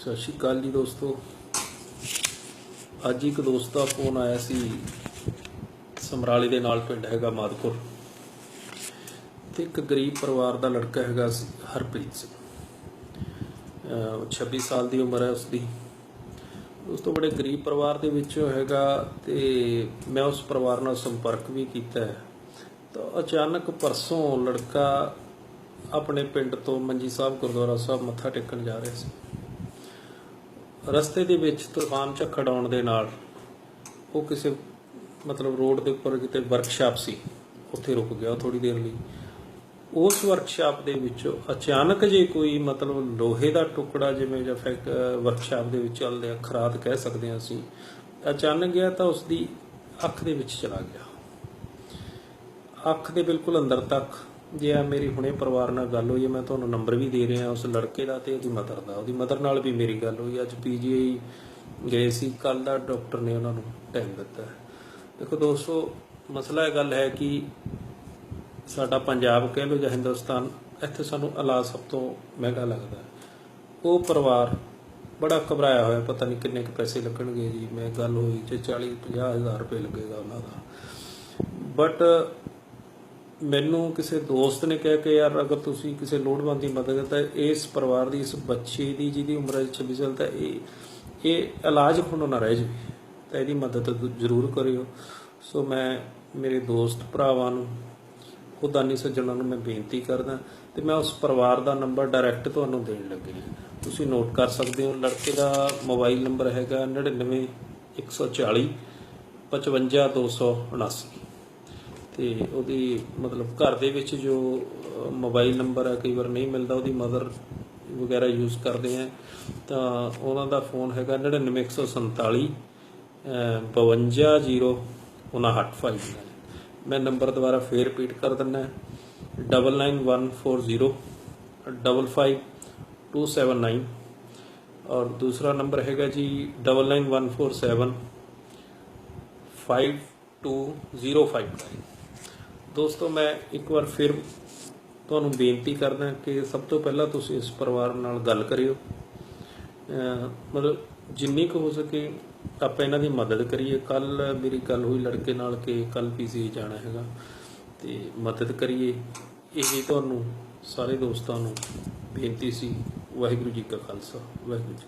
ਸਤਿ ਸ਼੍ਰੀ ਅਕਾਲ ਜੀ ਦੋਸਤੋ। ਅੱਜ ਇੱਕ ਦੋਸਤ ਦਾ ਫੋਨ ਆਇਆ ਸੀ, ਸਮਰਾਲੇ ਦੇ ਨਾਲ ਪਿੰਡ ਹੈਗਾ ਮਾਦਪੁਰ ਤੇ ਇੱਕ ਗਰੀਬ ਪਰਿਵਾਰ ਦਾ ਲੜਕਾ ਹੈਗਾ ਸੀ, ਹਰਪ੍ਰੀਤ ਸਿੰਘ। ਅਹ 26 ਸਾਲ ਦੀ ਉਮਰ ਹੈ ਉਸਦੀ। ਉਸ ਤੋਂ ਬੜੇ ਗਰੀਬ ਪਰਿਵਾਰ ਦੇ ਵਿੱਚ ਹੈਗਾ ਤੇ ਮੈਂ ਉਸ ਪਰਿਵਾਰ ਨਾਲ ਸੰਪਰਕ ਵੀ ਕੀਤਾ ਹੈ। ਤਾਂ ਅਚਾਨਕ ਪਰਸੋਂ ਲੜਕਾ ਆਪਣੇ ਪਿੰਡ ਤੋਂ ਮੰਜੀ ਸਾਹਿਬ ਗੁਰਦੁਆਰਾ ਸਾਹਿਬ ਮੱਥਾ ਟੇਕਣ ਜਾ ਰਿਹਾ ਸੀ। ਰਸਤੇ ਦੇ ਵਿੱਚ ਤੂਫਾਨ ਝੱਖੜ ਆਉਣ ਦੇ ਨਾਲ ਉਹ ਕਿਸੇ ਮਤਲਬ ਰੋਡ ਦੇ ਉੱਪਰ ਕਿਤੇ ਵਰਕਸ਼ਾਪ ਸੀ, ਉੱਥੇ ਰੁਕ ਗਿਆ ਥੋੜੀ ਦੇਰ ਲਈ। ਉਸ ਵਰਕਸ਼ਾਪ ਦੇ ਵਿੱਚ ਅਚਾਨਕ ਜੇ ਕੋਈ ਮਤਲਬ ਲੋਹੇ ਦਾ ਟੁਕੜਾ ਜਿਵੇਂ ਜਾਂ ਫੈਕਟ ਵਰਕਸ਼ਾਪ ਦੇ ਵਿੱਚ ਚੱਲਦੇ ਆ, ਖਰਾਦ ਕਹਿ ਸਕਦੇ ਹਾਂ ਅਸੀਂ, ਅਚਾਨਕ ਗਿਆ ਤਾਂ ਉਸ ਦੀ ਅੱਖ ਦੇ ਵਿੱਚ ਚਲਾ ਗਿਆ। ਅੱਖ ਦੇ ਬਿਲਕੁਲ ਅੰਦਰ ਤੱਕ ਜੇ ਆ ਮੇਰੀ ਹੁਣੇ ਪਰਿਵਾਰ ਨਾਲ ਗੱਲ ਹੋਈ ਹੈ, ਮੈਂ ਤੁਹਾਨੂੰ ਨੰਬਰ ਵੀ ਦੇ ਰਿਹਾ ਉਸ ਲੜਕੇ ਦਾ ਤੇ ਉਹਦੀ ਮਦਰ ਦਾ। ਉਹਦੀ ਮਦਰ ਨਾਲ ਵੀ ਮੇਰੀ ਗੱਲ ਹੋਈ। ਅੱਜ ਪੀਜੀਆਈ ਗਏ ਸੀ। ਕੱਲ ਦਾ ਡਾਕਟਰ ਨੇ ਉਹਨਾਂ ਨੂੰ ਟਾਈਮ ਦਿੱਤਾ। ਦੇਖੋ ਦੋਸਤੋ, ਮਸਲਾ ਇਹ ਗੱਲ ਹੈ ਕਿ ਸਾਡਾ ਪੰਜਾਬ ਕਹਿ ਲਓ ਜਾਂ ਹਿੰਦੁਸਤਾਨ, ਇੱਥੇ ਸਾਨੂੰ ਇਲਾਜ ਸਭ ਤੋਂ ਮਹਿੰਗਾ ਲੱਗਦਾ ਉਹ ਪਰਿਵਾਰ ਬੜਾ ਘਬਰਾਇਆ ਹੋਇਆ, ਪਤਾ ਨਹੀਂ ਕਿੰਨੇ ਕੁ ਪੈਸੇ ਲੱਗਣਗੇ ਜੀ। ਮੈਂ ਗੱਲ ਹੋਈ ਜੇ 40 50 ਹਜ਼ਾਰ ਰੁਪਏ ਲੱਗੇਗਾ ਉਹਨਾਂ ਦਾ। ਬਟ ਮੈਨੂੰ ਕਿਸੇ ਦੋਸਤ ਨੇ ਕਿਹਾ ਕਿ ਯਾਰ ਅਗਰ ਤੁਸੀਂ ਕਿਸੇ ਲੋੜਵੰਦ ਦੀ ਮਦਦ ਤਾਂ ਇਸ ਪਰਿਵਾਰ ਦੀ, ਇਸ ਬੱਚੇ ਦੀ, ਜਿਹਦੀ ਉਮਰ ਹੈ 26 ਸਾਲ, ਤਾਂ ਇਹ ਇਹ ਇਲਾਜ ਹੁਣ ਨਾ ਰਹਿ ਜਾਵੇ ਤਾਂ ਇਹਦੀ ਮਦਦ ਜ਼ਰੂਰ ਕਰਿਓ। ਸੋ ਮੈਂ ਮੇਰੇ ਦੋਸਤ ਭਰਾਵਾਂ ਨੂੰ, ਖੁਦਾਨੀ ਸੱਜਣਾਂ ਨੂੰ ਮੈਂ ਬੇਨਤੀ ਕਰਦਾ, ਤੇ ਮੈਂ ਉਸ ਪਰਿਵਾਰ ਦਾ ਨੰਬਰ ਡਾਇਰੈਕਟ ਤੁਹਾਨੂੰ ਦੇਣ ਲੱਗੇ ਤੁਸੀਂ ਨੋਟ ਕਰ ਸਕਦੇ ਹੋ, ਲੜਕੇ ਦਾ ਮੋਬਾਈਲ ਨੰਬਰ ਹੈਗਾ 99 140 55279 ਤੇ ਉਹਦੀ ਮਤਲਬ ਘਰ ਦੇ ਵਿੱਚ ਜੋ ਮੋਬਾਈਲ ਨੰਬਰ ਹੈ ਕਈ ਵਾਰ ਨਹੀਂ ਮਿਲਦਾ, ਉਹਦੀ ਮਦਰ ਵਗੈਰਾ ਯੂਜ਼ ਕਰਦੇ ਆ, ਤਾਂ ਉਹਨਾਂ ਦਾ ਫੋਨ ਹੈਗਾ 99147 5205985 ਮੈਂ ਨੰਬਰ ਦੁਬਾਰਾ ਫੇਰ ਰਿਪੀਟ ਕਰ ਦਿੰਦਾ 99140 55279 ਔਰ ਦੂਸਰਾ ਨੰਬਰ ਹੈਗਾ ਜੀ 99147 52059 ਦੋਸਤੋ, ਮੈਂ ਇੱਕ ਵਾਰ ਫਿਰ ਤੁਹਾਨੂੰ ਬੇਨਤੀ ਕਰਦਾ ਕਿ ਸਭ ਤੋਂ ਪਹਿਲਾਂ ਤੁਸੀਂ ਇਸ ਪਰਿਵਾਰ ਨਾਲ ਗੱਲ ਕਰਿਓ। ਮਤਲਬ ਜਿੰਨੀ ਕੁ ਹੋ ਸਕੇ ਆਪਾਂ ਇਹਨਾਂ ਦੀ ਮਦਦ ਕਰੀਏ। ਕੱਲ ਮੇਰੀ ਗੱਲ ਹੋਈ ਲੜਕੇ ਨਾਲ ਕਿ ਕੱਲ ਪੀਸੀ ਜਾਣਾ ਹੈਗਾ, ਤੇ ਮਦਦ ਕਰੀਏ। ਇਹ ਤੁਹਾਨੂੰ ਸਾਰੇ ਦੋਸਤਾਂ ਨੂੰ ਬੇਨਤੀ ਸੀ। ਵਾਹਿਗੁਰੂ ਜੀ ਕਾ ਖਾਲਸਾ, ਵਾਹਿਗੁਰੂ ਜੀ